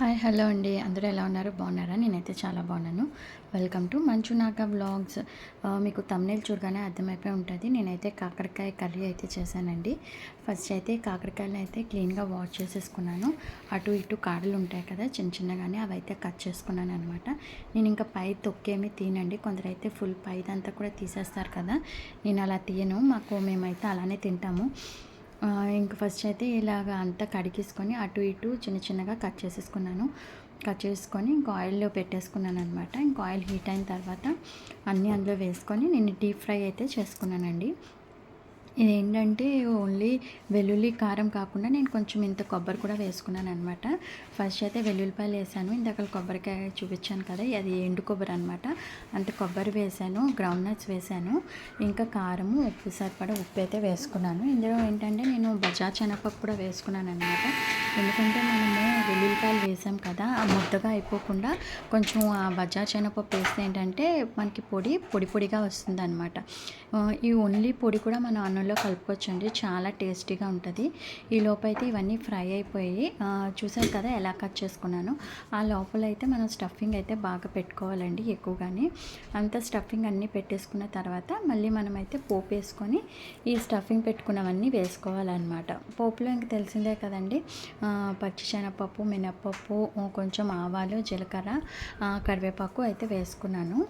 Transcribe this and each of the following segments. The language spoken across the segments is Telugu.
హాయ్ హలో అండి. అందరూ ఎలా ఉన్నారు? బాగున్నారా? నేనైతే చాలా బాగున్నాను. వెల్కమ్ టు మంచు నాగా వ్లాగ్స్. మీకు తమ్నేల్ చూడగానే అర్థమైపోయి ఉంటుంది. నేనైతే కాకరకాయ కర్రీ అయితే చేశానండి. ఫస్ట్ అయితే కాకరకాయలు అయితే క్లీన్గా వాష్ చేసేసుకున్నాను. అటు ఇటు కాడలు ఉంటాయి కదా చిన్న చిన్నగానే అవి అయితే కట్ చేసుకున్నాను అనమాట నేను ఇంకా పై తొక్కేమి తినండి కొందరైతే ఫుల్ పైదంతా కూడా తీసేస్తారు కదా. నేను అలా తీయను. మాకు మేమైతే అలానే తింటాము. ఇంక ఫస్ట్ అయితే ఇలాగ అంతా కడిగేసుకొని అటు ఇటు చిన్న చిన్నగా కట్ చేసేసుకున్నాను. కట్ చేసుకొని ఇంకా ఆయిల్లో పెట్టేసుకున్నాను అనమాట ఇంకో ఆయిల్ హీట్ అయిన తర్వాత అన్నీ అందులో వేసుకొని నేను డీప్ ఫ్రై అయితే చేసుకున్నానండి. ఇదేంటంటే ఓన్లీ వెల్లుల్లి కారం కాకుండా నేను కొంచెం ఇంత కొబ్బరి కూడా వేసుకున్నాను అనమాట ఫస్ట్ అయితే వెల్లుల్లిపాయలు వేసాను. ఇందాక కొబ్బరికాయ చూపించాను కదా అది ఎండు కొబ్బరి అనమాట అంత కొబ్బరి వేసాను గ్రౌండ్ నట్స్ వేసాను. ఇంకా కారము ఉప్పు సరిపడా ఉప్పు అయితే వేసుకున్నాను. ఇందులో ఏంటంటే నేను బజాజ్ శనగపప్పు కూడా వేసుకున్నాను అనమాట ఎందుకంటే మనము వెల్లుల్లిపాయలు వేసాం కదా ఆ ముద్దగా అయిపోకుండా కొంచెం ఆ బజాజ్ శనగపప్పు వేస్తే ఏంటంటే మనకి పొడి పొడి పొడిగా వస్తుంది అనమాట ఈ ఓన్లీ పొడి కూడా మనం నూనెలో కలుపుకోవచ్చండి. చాలా టేస్టీగా ఉంటుంది. ఈ లోపైతే ఇవన్నీ ఫ్రై అయిపోయి చూసారు కదా ఎలా కట్ చేసుకున్నాను. ఆ లోపల అయితే మనం స్టఫింగ్ అయితే బాగా పెట్టుకోవాలండి ఎక్కువగానే. అంత స్టఫింగ్ అన్నీ పెట్టేసుకున్న తర్వాత మళ్ళీ మనమైతే పోపు వేసుకొని ఈ స్టఫింగ్ పెట్టుకున్నవన్నీ వేసుకోవాలన్నమాట. పోపులో ఇంక తెలిసిందే కదండి. పచ్చిశనగపప్పు మినప్పప్పు కొంచెం ఆవాలు జీలకర్ర కరివేపాకు అయితే వేసుకున్నాను.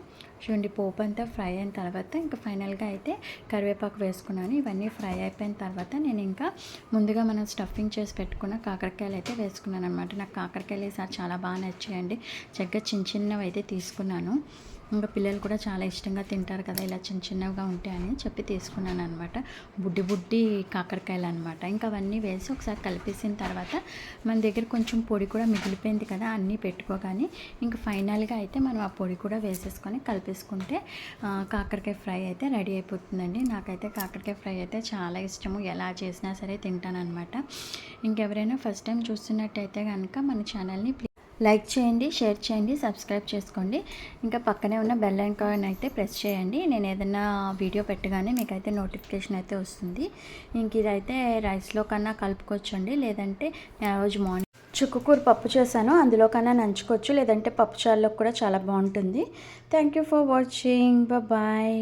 చూడండి పోపు అంతా ఫ్రై అయిన తర్వాత ఇంకా ఫైనల్గా అయితే కరివేపాకు వేసుకున్నాను. ఇవన్నీ ఫ్రై అయిపోయిన తర్వాత నేను ఇంకా ముందుగా మనం స్టఫింగ్ చేసి పెట్టుకున్న కాకరకాయలు అయితే వేసుకున్నాను అనమాట నాకు కాకరకాయలు ఈసారి చాలా బాగా నచ్చాయండి. చక్కగా చిన్న చిన్నవి అయితే తీసుకున్నాను. ఇంకా పిల్లలు కూడా చాలా ఇష్టంగా తింటారు కదా ఇలా చిన్న చిన్నవిగా ఉంటాయని చెప్పి తీసుకున్నాను అనమాట బుడ్డి బుడ్డి కాకరకాయలు అనమాట ఇంకా అవన్నీ వేసి ఒకసారి కలిపేసిన తర్వాత మన దగ్గర కొంచెం పొడి కూడా మిగిలిపోయింది కదా అన్నీ పెట్టుకోగానే ఇంకా ఫైనల్గా అయితే మనం ఆ పొడి కూడా వేసేసుకొని కలిపేసుకుంటే కాకరకాయ ఫ్రై అయితే రెడీ అయిపోతుందండి. నాకైతే కాకరకాయ ఫ్రై అయితే చాలా ఇష్టము. ఎలా చేసినా సరే తింటానమాట ఇంకెవరైనా ఫస్ట్ టైం చూస్తున్నట్టయితే కనుక మన ఛానల్ని లైక్ చేయండి షేర్ చేయండి సబ్స్క్రైబ్ చేసుకోండి. ఇంకా పక్కనే ఉన్న బెల్ ఐకాన్ అయితే ప్రెస్ చేయండి. నేను ఏదైనా వీడియో పెట్టగానే మీకైతే నోటిఫికేషన్ అయితే వస్తుంది. ఇంక ఇదైతే రైస్లో కన్నా కలుపుకోవచ్చండి. లేదంటే రోజు మార్నింగ్ చుక్కుకూర పప్పు చేశాను. అందులో కన్నా నంచుకోవచ్చు. లేదంటే పప్పు చారులో కూడా చాలా బాగుంటుంది. Thank you for watching bye